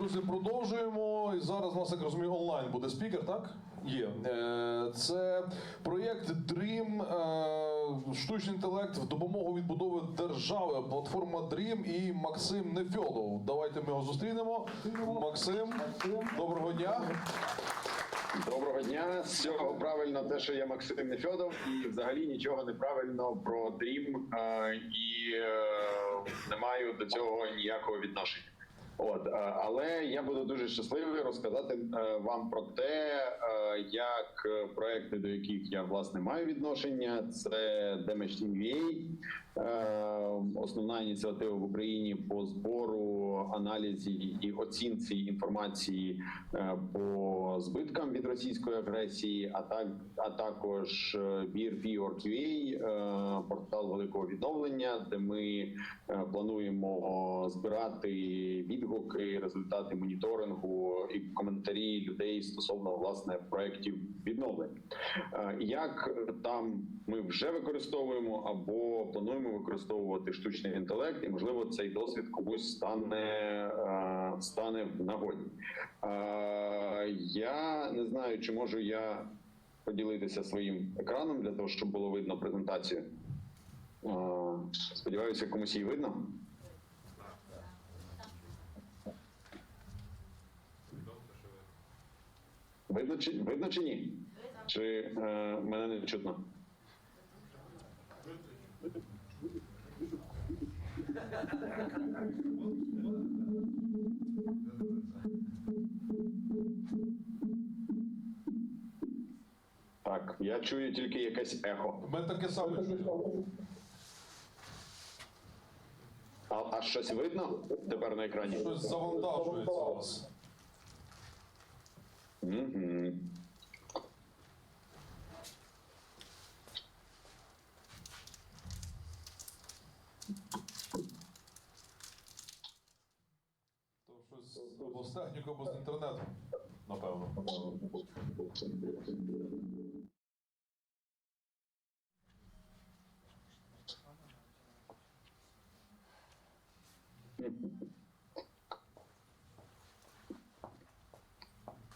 Друзі, продовжуємо. І зараз у нас, як розумію, онлайн буде спікер, так? Є. Е, Це проєкт DREAM, е, штучний інтелект в допомогу відбудови держави. Платформа DREAM і Максим Нефьодов. Давайте ми його зустрінемо. Максим, доброго дня. Доброго дня. З цього правильно те, що я Максим Нефьодов, і взагалі нічого неправильно про Dream, е, і не маю до цього ніякого відношення. От, е, але я буду дуже щасливий розказати е, вам про те, е, як проекти, до яких я власне маю відношення, це Damage е, основна ініціатива в Україні по збору, аналізі і оцінці інформації е, по збиткам від російської агресії, а так а також е, BRP.org.ua, е, портал великого відновлення, де ми плануємо збирати відгуки, результати моніторингу і коментарі людей стосовно власне проєктів відновлення. Як там ми вже використовуємо або плануємо використовувати штучний інтелект, і можливо цей досвід комусь стане, е, стане в нагоді. Е, Я не знаю, чи можу я поділитися своїм екраном для того, щоб було видно презентацію. Е, Сподіваюся, комусь її видно. Видно чи видно чи ні? Чи е, мене не чутно? Так, я чую тільки якесь ехо. Ми таке саме чуємо. А, а щось видно тепер на екрані? Щось завантажується у вас. Угу. То щось або з технікою, або з інтернетом, напевно.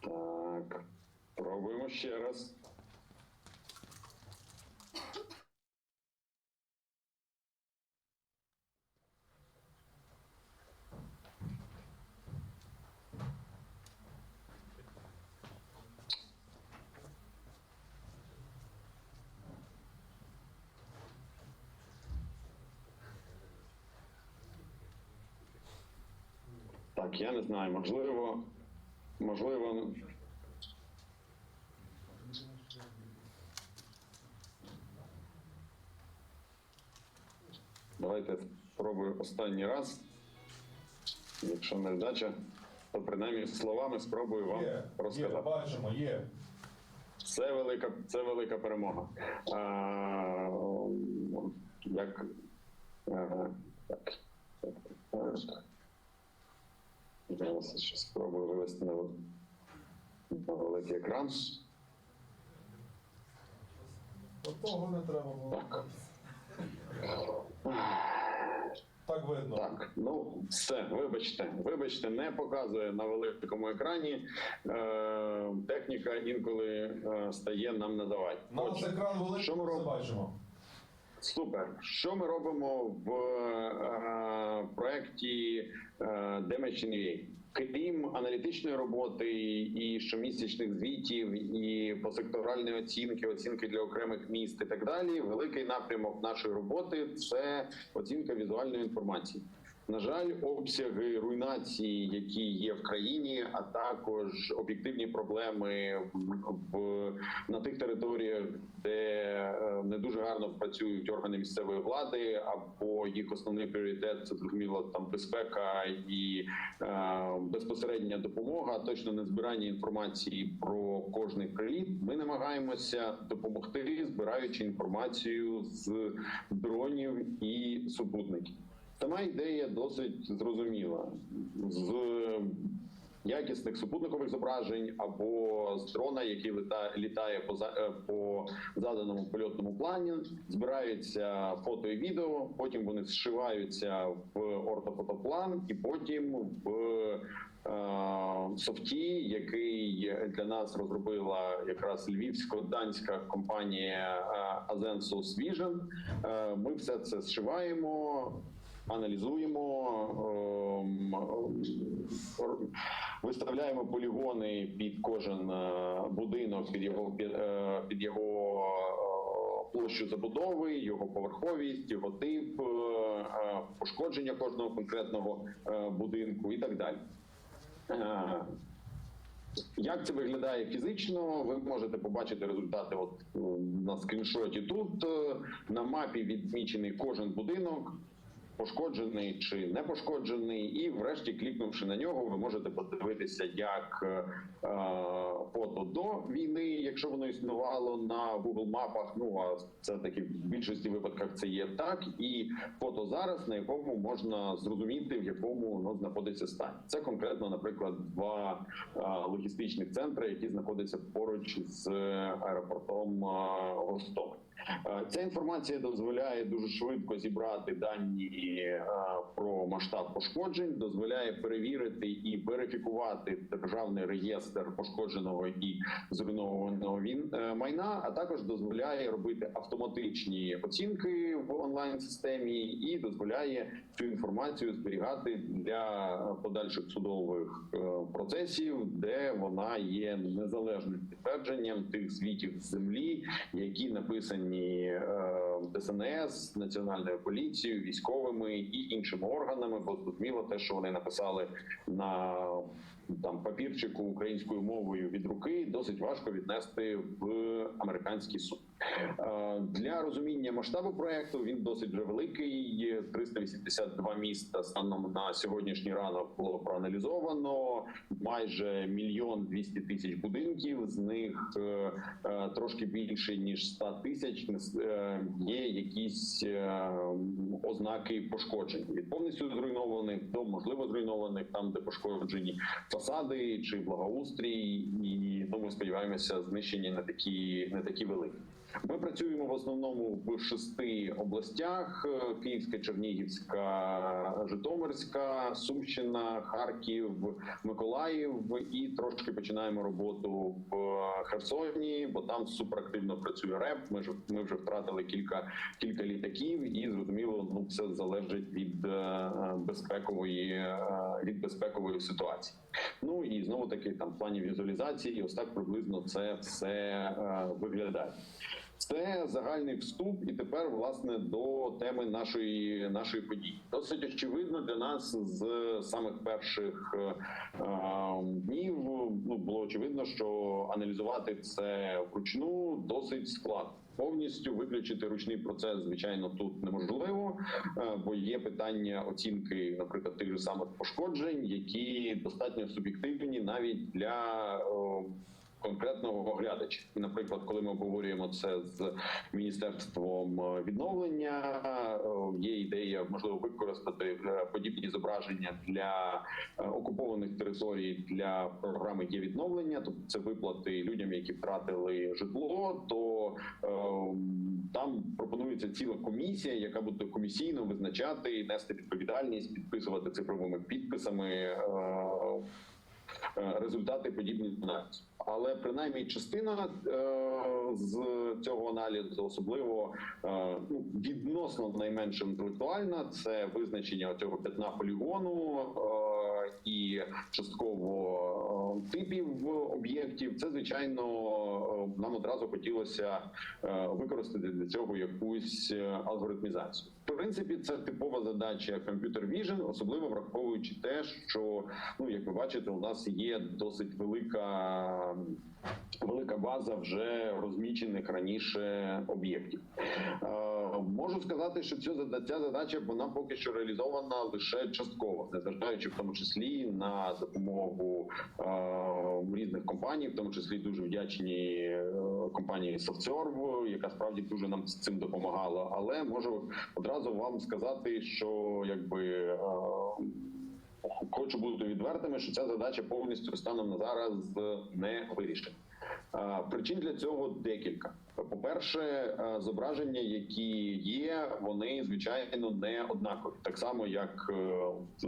Так, пробуємо ще раз. Так, я не знаю, можливо, можливо. Давайте спробую останній раз. Якщо не вдача, то принаймні словами спробую вам Є, є, розказати. бачимо, є. Це велика, це велика перемога. А, як, а, так, так, так. Зараз спробую вивести на, на великий екран. Того не треба було. Так. Так видно. Так, ну все, вибачте, вибачте, не показує на великому екрані. Е, техніка інколи е, стає нам надавати. Отже, екран великий, що ми все робимо? бачимо. Супер. Що ми робимо в е, проєкті е, Damage UA? Крім аналітичної роботи і щомісячних звітів, і посекторальної оцінки, оцінки для окремих міст і так далі, великий напрямок нашої роботи це оцінка візуальної інформації. На жаль, обсяги руйнації, які є в країні, а також об'єктивні проблеми в, на тих територіях, де е, не дуже гарно працюють органи місцевої влади, або їх основний пріоритет це зрозуміло там безпека і е, безпосередня допомога, точно не збирання інформації про кожний приліт. Ми намагаємося допомогти, збираючи інформацію з дронів і супутників. Сама ідея досить зрозуміла з якісних супутникових зображень або з дрона, який літа, літає по, е, по заданому польотному плані, збираються фото і відео. Потім вони зшиваються в ортофотоплан, і потім в е, софті, який для нас розробила якраз львівсько-данська компанія е, Azensus Vision. Е, Ми все це зшиваємо. Аналізуємо, ем, ем, виставляємо полігони під кожен е, будинок, під його під, е, його е, площу забудови, його поверховість, його тип, пошкодження кожного конкретного будинку і так далі. Як це виглядає фізично? Ви можете побачити результати. От на скріншоті тут на мапі відмічений кожен будинок. Пошкоджений чи не пошкоджений, і врешті, клікнувши на нього, ви можете подивитися як е, е, фото до війни, якщо воно існувало на Google мапах. Ну а це таки в більшості випадках це є так, і фото зараз, на якому можна зрозуміти, в якому воно знаходиться стані. Це конкретно, наприклад, два е, логістичних центри, які знаходяться поруч з аеропортом Гостомель. Е, Ця інформація дозволяє дуже швидко зібрати дані е, про масштаб пошкоджень, дозволяє перевірити і верифікувати державний реєстр пошкодженого і зруйнованого е, майна, а також дозволяє робити автоматичні оцінки в онлайн системі і дозволяє цю інформацію зберігати для подальших судових процесів, де вона є незалежним підтвердженням тих звітів землі, які написані е, ДСНС, національною поліцією, військовими і іншими органами. Бо зрозуміло те, що вони написали на там папірчику українською мовою від руки, досить важко віднести в американський суд. Е, Для розуміння масштабу проекту він досить вже великий. 382 міста станом на сьогоднішній ранок було проаналізовано. Майже мільйон двісті тисяч будинків. З них е, е, трошки більше ніж 100 тисяч є якісь ознаки пошкоджень від повністю зруйнованих до можливо зруйнованих, там де пошкоджені фасади чи благоустрій, і ну, ми сподіваємося, знищені не такі не такі великі. Ми працюємо в основному в шести областях: е, Київська, Чернігівська, Житомирська, Сумщина, Харків, Миколаїв і трошки починаємо роботу в Херсоні, бо там суперактивно працює РЕП. Ми ж ми вже втратили кілька кілька літаків, і зрозуміло, ну все залежить від е, безпекової е, від безпекової ситуації. Ну і знову таки там в плані візуалізації, ось так приблизно це все виглядає. Це загальний вступ, і тепер власне до теми нашої нашої події. Досить очевидно для нас з самих перших е, е, днів. Ну було очевидно, що аналізувати це вручну досить складно. Повністю виключити ручний процес, звичайно, тут неможливо, е, бо є питання оцінки, наприклад, тих же самих пошкоджень, які достатньо суб'єктивні навіть для о, конкретного оглядача. Наприклад, коли ми обговорюємо це з міністерством е, відновлення, е, є ідея можливо використати е, подібні зображення для окупованих територій для програми є відновлення, тобто це виплати людям, які втратили житло. То там пропонується ціла комісія, яка буде комісійно визначати, нести відповідальність, підписувати цифровими підписами. результати подібних аналізів. Але принаймні частина е, з цього аналізу, особливо е, ну, відносно найменш інтелектуальна, це визначення цього п'ятна полігону е, і частково типів об'єктів. Це звичайно нам одразу хотілося використати для цього якусь алгоритмізацію. В принципі, це типова задача Computer Vision, особливо враховуючи те, що ну як ви бачите, у нас є досить велика. Велика база вже розмічених раніше об'єктів. Е, можу сказати, що ця задача, задача вона поки що реалізована лише частково, незважаючи в тому числі на допомогу е, різних компаній, в тому числі дуже вдячні е, компанії SoftServe, яка справді дуже нам з цим допомагала. Але можу одразу вам сказати, що якби. Хочу бути відвертими, що ця задача повністю станом на зараз не вирішена. Причин для цього декілька. По-перше, зображення, які є, вони звичайно не однакові. Так само, як е,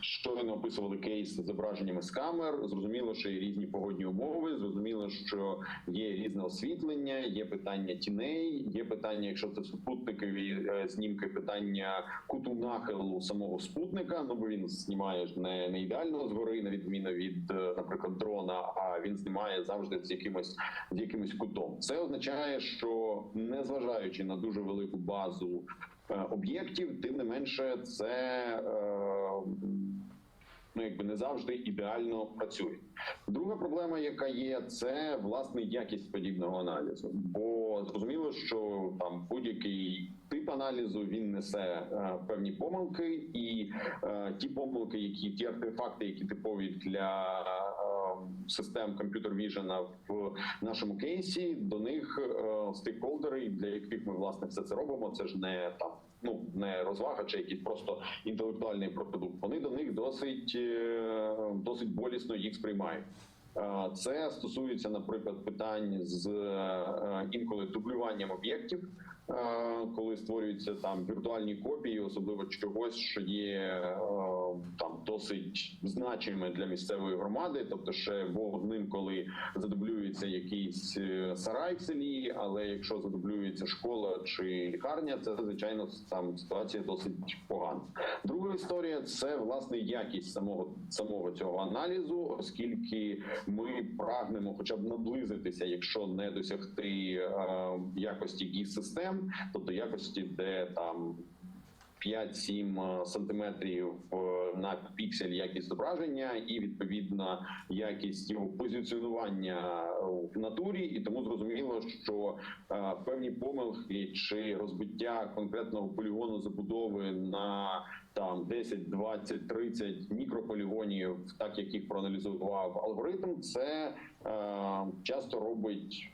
щойно описували кейс з зображеннями з камер. Зрозуміло, що є різні погодні умови. Зрозуміло, що є різне освітлення, є питання тіней, є питання, якщо це супутникові е, знімки, питання куту нахилу самого спутника. Ну бо він знімає не, не ідеально згори, на відміну від, е, наприклад, дрона, а він знімає завжди з якимось з якимось кутом. Це означає, що незважаючи на дуже велику базу е, об'єктів, тим не менше, це е, ну якби не завжди ідеально працює. Друга проблема, яка є, це власне якість подібного аналізу. Бо зрозуміло, що там будь-який тип аналізу він несе е, певні помилки, і е, ті помилки, які ті артефакти, які типові для е, систем комп'ютер віжена в нашому кейсі, до них е, стейкхолдери, для яких ми власне все це робимо. Це ж не там. Ну, не розвага чи якийсь просто інтелектуальний продукт. Вони до них досить е, досить болісно їх сприймають. Е, Це стосується, наприклад, питань з е, інколи дублюванням об'єктів, коли створюються там віртуальні копії, особливо чогось, що є там досить значиме для місцевої громади. Тобто, ще одним, коли задублюється якийсь е, сарай в селі, але якщо задублюється школа чи лікарня, це звичайно там ситуація досить погана. Друга історія це власне якість самого самого цього аналізу, оскільки ми прагнемо, хоча б наблизитися, якщо не досягти е, якості гіс систем, тобто якості, де там 5-7 сантиметрів е, на піксель якість зображення, і відповідна якість його позиціонування в натурі, і тому зрозуміло, що е, певні помилки чи розбиття конкретного полігону забудови на там 10, 20, 30 мікрополігонів, так як їх проаналізував алгоритм, це е, часто робить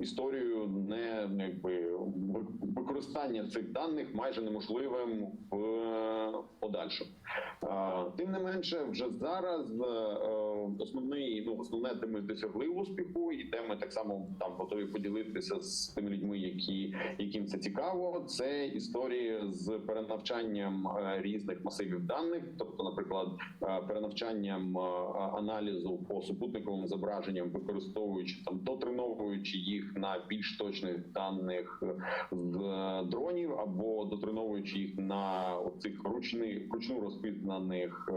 історію не якби ви- використання цих даних майже неможливим в е, подальшому. Е, Тим не менше, вже зараз е, основний ну основне, де ми досягли успіху, і де ми так само там готові поділитися з тими людьми, які яким це цікаво. Це історії з перенавчанням е, різних масивів даних, тобто, наприклад, е, перенавчанням е, аналізу по супутниковим зображенням, використовуючи там дотреновуючи їх на більш точних даних з е, дронів, або дотреновуючи їх на цих ручних ручну розпізнаних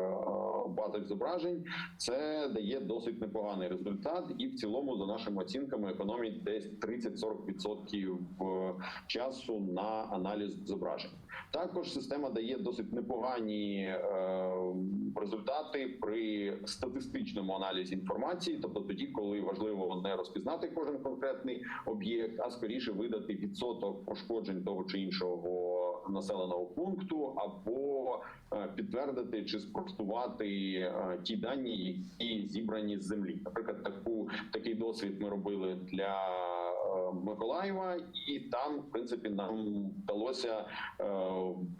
базах зображень, це дає досить непоганий результат, і в цілому, за нашими оцінками, економить десь 30-40% е, часу на аналіз зображень. Також система дає досить непогані е, результати при статистичному аналізі інформації, тобто тоді, коли важливо не розпізнати кожен конкретний об'єкт, а скоріше видати відсоток пошкоджень того чи іншого населеного пункту, або е, підтвердити чи спростувати е, ті дані, які зібрані з землі. Наприклад, таку такий досвід ми робили для Миколаєва, і там, в принципі, нам вдалося е,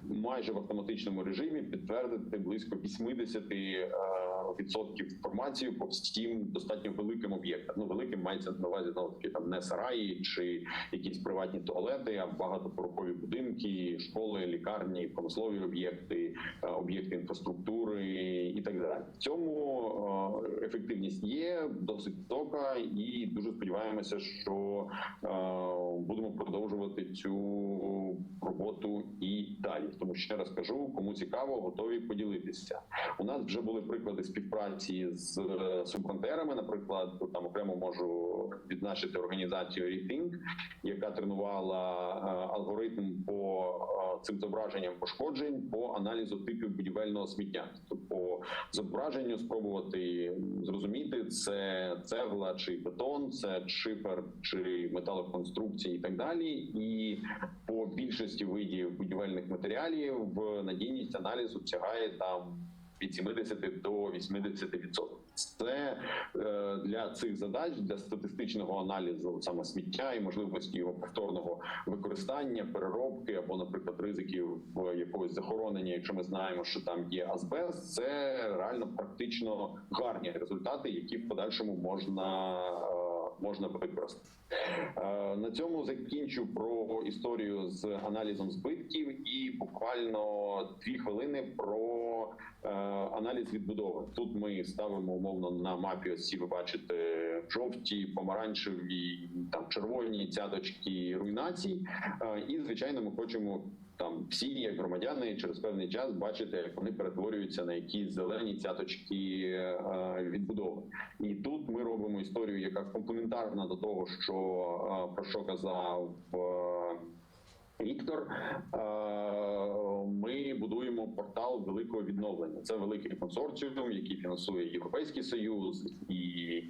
майже в автоматичному режимі підтвердити близько 80 е, відсотків інформації по всім достатньо великим об'єктам. Ну великим мається на увазі знову таки там не сараї чи якісь приватні туалети, а багатоповерхові будинки, школи, лікарні, промислові об'єкти, е, об'єкти інфраструктури і так далі. В цьому е, ефективність є досить висока, і дуже сподіваємося, що е, будемо продовжувати цю роботу і далі. Тому ще раз кажу, кому цікаво, готові поділитися. У нас вже були приклади співпраці з е, субфронтерами. Наприклад, там окремо можу відзначити організацію Rethink, яка тренувала е, алгоритм по е, цим зображенням пошкоджень по аналізу типів будівельного сміття. Тобто по зображенню спробувати зрозуміти, це цегла чи бетон, це шифер чи металоконструкції і так далі. І по більшості видів будівельних матеріалів надійність аналізу сягає там від 70 до 80%. Це е, для цих задач для статистичного аналізу саме сміття і можливості його повторного використання, переробки або, наприклад, ризиків якогось захоронення, якщо ми знаємо, що там є азбест, це реально практично гарні результати, які в подальшому можна е, можна використати. Е, На цьому закінчу про історію з аналізом збитків і буквально дві хвилини про е, аналіз відбудови. Тут ми ставимо умовно на мапі. Ось ви бачите жовті, помаранчеві, там червоні цяточки руйнацій. Е, І звичайно, ми хочемо. Там всі, як громадяни, через певний час бачити, як вони перетворюються на якісь зелені цяточки відбудови. І тут ми робимо історію, яка комплементарна до того, що про що казав е, Віктор. Е, Ми будуємо портал великого відновлення. Це великий консорціум, який фінансує Європейський Союз і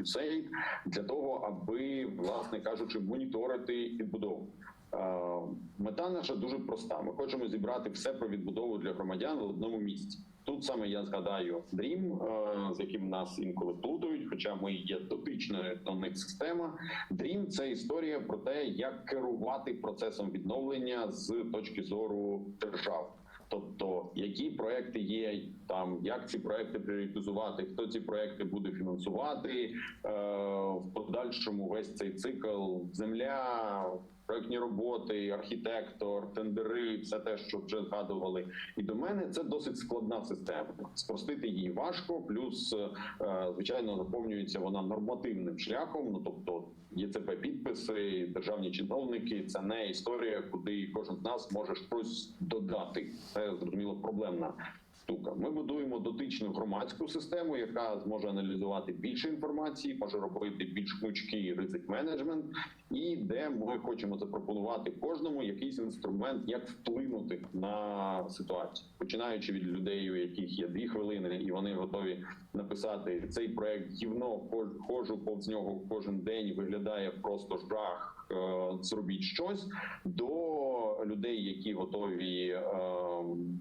USAID, для того, аби, власне кажучи, моніторити відбудову. Е, Мета наша дуже проста. Ми хочемо зібрати все про відбудову для громадян в одному місці. Тут саме я згадаю Dream, е, з яким нас інколи плутають, хоча ми є дотичною до них система. Dream – це історія про те, як керувати процесом відновлення з точки зору держав. Тобто, які проекти є там, як ці проекти пріоритизувати, хто ці проекти буде фінансувати е, в подальшому весь цей цикл земля, проектні роботи, архітектор, тендери, все те, що вже згадували. І до мене це досить складна система. Спростити її важко. Плюс, е, звичайно, заповнюється вона нормативним шляхом. Ну тобто, ЄЦП підписи, державні чиновники. Це не історія, куди кожен з нас може щось додати. Це зрозуміло проблемна. Штука. Ми будуємо дотичну громадську систему, яка зможе аналізувати більше інформації, може робити більш гнучкий ризик менеджмент, і де ми хочемо запропонувати кожному якийсь інструмент, як вплинути на ситуацію, починаючи від людей, у яких є дві хвилини, і вони готові написати цей проект гівно, хож- повз нього кожен день. Виглядає просто жах. Е, Зробіть щось до людей, які готові е,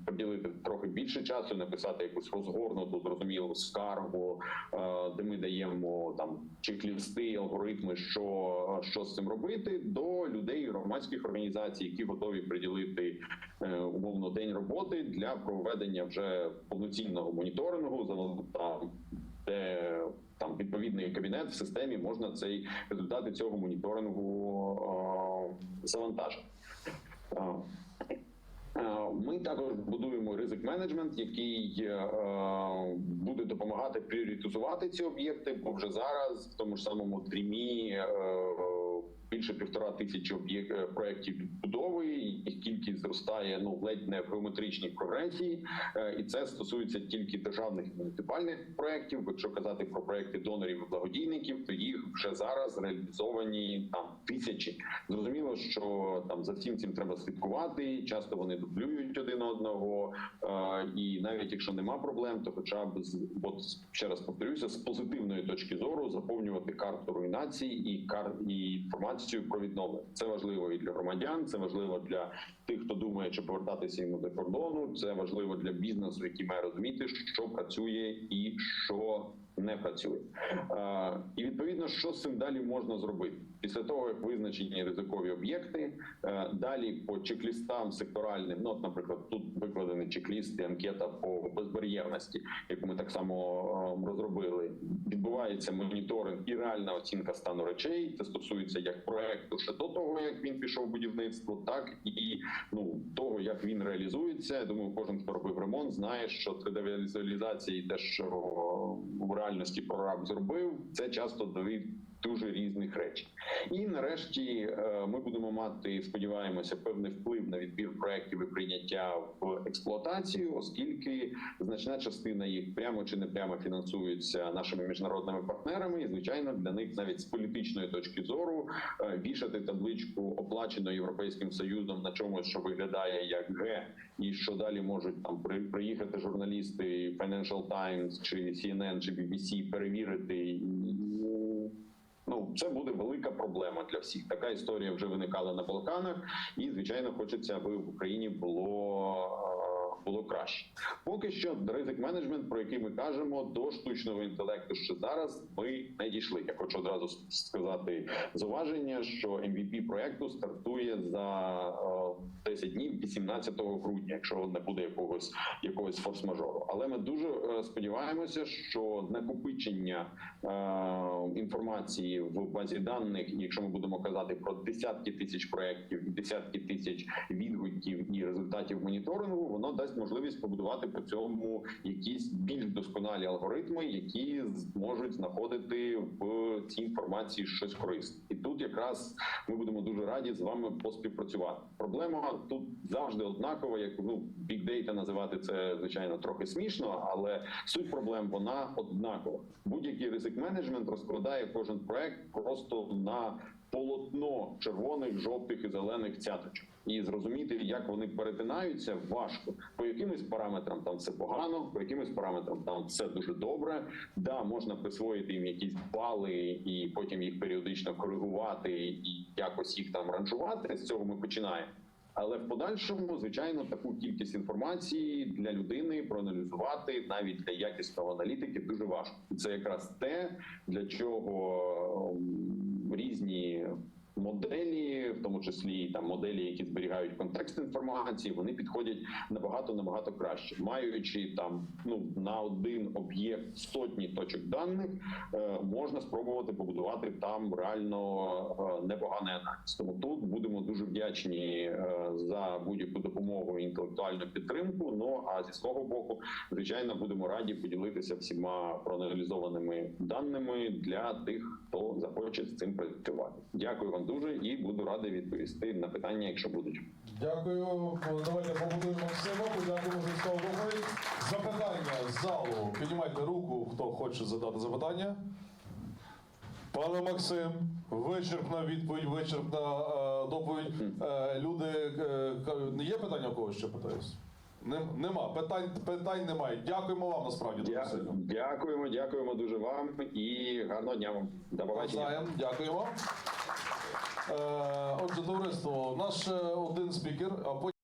поділити трохи більше часу, написати якусь розгорнуту, зрозумілу скаргу, е, де ми даємо там чек-лісти, алгоритми, що, що з цим робити, до людей громадських організацій, які готові приділити умовно день роботи для проведення вже повноцінного моніторингу за там, де там відповідний кабінет в системі можна цей результати цього моніторингу е, завантажити. Е, Е, Ми також будуємо ризик менеджмент, який буде допомагати пріоритизувати ці об'єкти. Бо вже зараз в тому ж самому дрімі більше півтора тисячі е, проєктів відбудови. Їх кількість зростає ну ледь не в геометричній прогресії, Е, і це стосується тільки державних муніципальних проєктів. Якщо казати про проєкти донорів і благодійників, то їх вже зараз реалізовані там тисячі. Зрозуміло, що там за всім цим треба слідкувати. Часто вони дублюють один одного, е, і навіть якщо нема проблем, то хоча б от ще раз повторюся, з позитивної точки зору заповнювати карту руйнації і кар і інформацію про відновлення. Це важливо і для громадян, це важливо для тих, хто думає, чи повертатися йому до кордону. Це важливо для бізнесу, який має розуміти, що працює і що не працює. А, і відповідно, що з цим далі можна зробити після того, як визначені ризикові об'єкти. е, Далі по чек-лістам секторальним, ну от, наприклад, тут викладений чек-лісти, анкета по безбар'єрності, яку ми так само е, розробили. Відбувається моніторинг і реальна оцінка стану речей. Це стосується як проекту ще до того, як він пішов в будівництво, так і ну того, як він реалізується. Я думаю, кожен хто робив ремонт, знає, що 3D-візуалізація і те, що в реальності прораб зробив, це часто дві дуже різних речей. І нарешті е, ми будемо мати, сподіваємося, певний вплив на відбір проєктів і прийняття в експлуатацію, оскільки значна частина їх прямо чи не прямо фінансується нашими міжнародними партнерами. І звичайно, для них навіть з політичної точки зору е, вішати табличку оплачено європейським союзом на чомусь, що виглядає як Г, і що далі можуть там при- приїхати журналісти Financial Times чи CNN чи BBC перевірити. Це буде велика проблема для всіх. Така історія вже виникала на Балканах, і звичайно, хочеться, аби в Україні було було краще. Поки що ризик менеджмент, про який ми кажемо, до штучного інтелекту ще зараз ми не дійшли. Я хочу одразу сказати зауваження, що MVP проекту стартує за е, 10 днів 18 грудня, якщо не буде якогось якогось форс-мажору. Але ми дуже е, сподіваємося, що накопичення е, інформації в базі даних, якщо ми будемо казати про десятки тисяч проєктів, десятки тисяч відгуків і результатів моніторингу, воно дасть можливість побудувати при цьому якісь більш досконалі алгоритми, які зможуть знаходити в цій інформації щось корисне. І тут якраз ми будемо дуже раді з вами поспівпрацювати. Проблема тут завжди однакова, як ну big data називати це звичайно трохи смішно, але суть проблем вона однакова. Будь-який ризик менеджмент розкладає кожен проект просто на полотно червоних, жовтих і зелених цяточок. І зрозуміти, як вони перетинаються, важко. По якимось параметрам там все погано, по якимось параметрам там все дуже добре. Да, можна присвоїти їм якісь бали і потім їх періодично коригувати і якось їх там ранжувати. З цього ми починаємо. Але в подальшому, звичайно, таку кількість інформації для людини проаналізувати навіть для якісного аналітики дуже важко. Це якраз те, для чого ем, різні моделі, в тому числі там моделі, які зберігають контекст інформації, вони підходять набагато набагато краще, маючи там ну на один об'єкт сотні точок даних, е, можна спробувати побудувати там реально е, непоганий аналіз. Тому тут будемо дуже вдячні е, за будь-яку допомогу інтелектуальну підтримку. Ну а зі свого боку, звичайно, будемо раді поділитися всіма проаналізованими даними для тих, хто захоче з цим працювати. Дякую вам дуже і буду радий відповісти на питання, якщо будуть. Дякую. Давайте побудуємо Максима. Подякуємо за доповідь. Запитання з залу. Піднімайте руку, хто хоче задати запитання. Пане Максим, вичерпна відповідь, вичерпна е, доповідь. Е, люди, е, ка- є питання у когось ще питаюсь? Нем- Нема. Питань, питань немає. Дякуємо вам насправді Дя- Дякуємо, дякуємо дуже вам і гарного дня вам. До побачення. Дякуємо. Е, отже, товариство, наш е, один спікер, а потім.